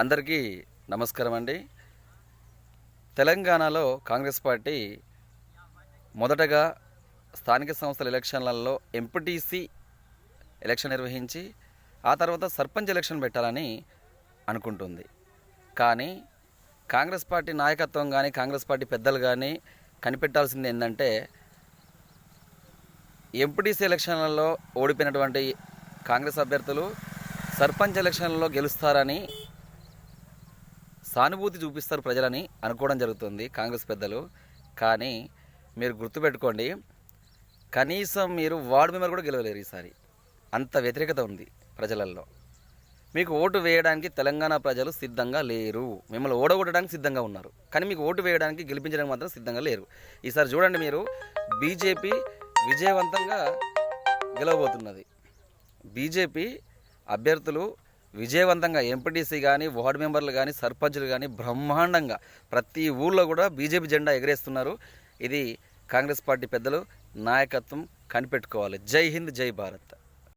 అందరికీ నమస్కారం అండి. తెలంగాణలో కాంగ్రెస్ పార్టీ మొదటగా స్థానిక సంస్థల ఎలక్షన్లలో ఎంపీటీసీ ఎలక్షన్ నిర్వహించి ఆ తర్వాత సర్పంచ్ ఎలక్షన్ పెట్టాలని అనుకుంటుంది. కానీ కాంగ్రెస్ పార్టీ నాయకత్వం కానీ కాంగ్రెస్ పార్టీ పెద్దలు కానీ కనిపెట్టాల్సింది ఏంటంటే ఎంపీటీసీ ఎలక్షన్లలో ఓడిపోయినటువంటి కాంగ్రెస్ అభ్యర్థులు సర్పంచ్ ఎలక్షన్లలో గెలుస్తారని సానుభూతి చూపిస్తారు ప్రజలని అనుకోవడం జరుగుతుంది కాంగ్రెస్ పెద్దలు. కానీ మీరు గుర్తుపెట్టుకోండి కనీసం మీరు వార్డు మెంబర్ కూడా గెలవలేరు ఈసారి. అంత వ్యతిరేకత ఉంది ప్రజలలో మీకు ఓటు వేయడానికి తెలంగాణ ప్రజలు సిద్ధంగా లేరు. మిమ్మల్ని ఓడగొట్టడానికి సిద్ధంగా ఉన్నారు. కానీ మీకు ఓటు వేయడానికి గెలిపించడానికి మాత్రం సిద్ధంగా లేరు. ఈసారి చూడండి మీరు బీజేపీ విజయవంతంగా గెలవబోతున్నది. బీజేపీ అభ్యర్థులు విజయవంతంగా ఎంపీటీసీ కానీ వార్డు మెంబర్లు కానీ సర్పంచులు కానీ బ్రహ్మాండంగా ప్రతి ఊళ్ళో కూడా బీజేపీ జెండా ఎగరేస్తున్నారు. ఇది కాంగ్రెస్ పార్టీ పెద్దలు నాయకత్వం కనిపెట్టుకోవాలి. జై హింద్ జై భారత్.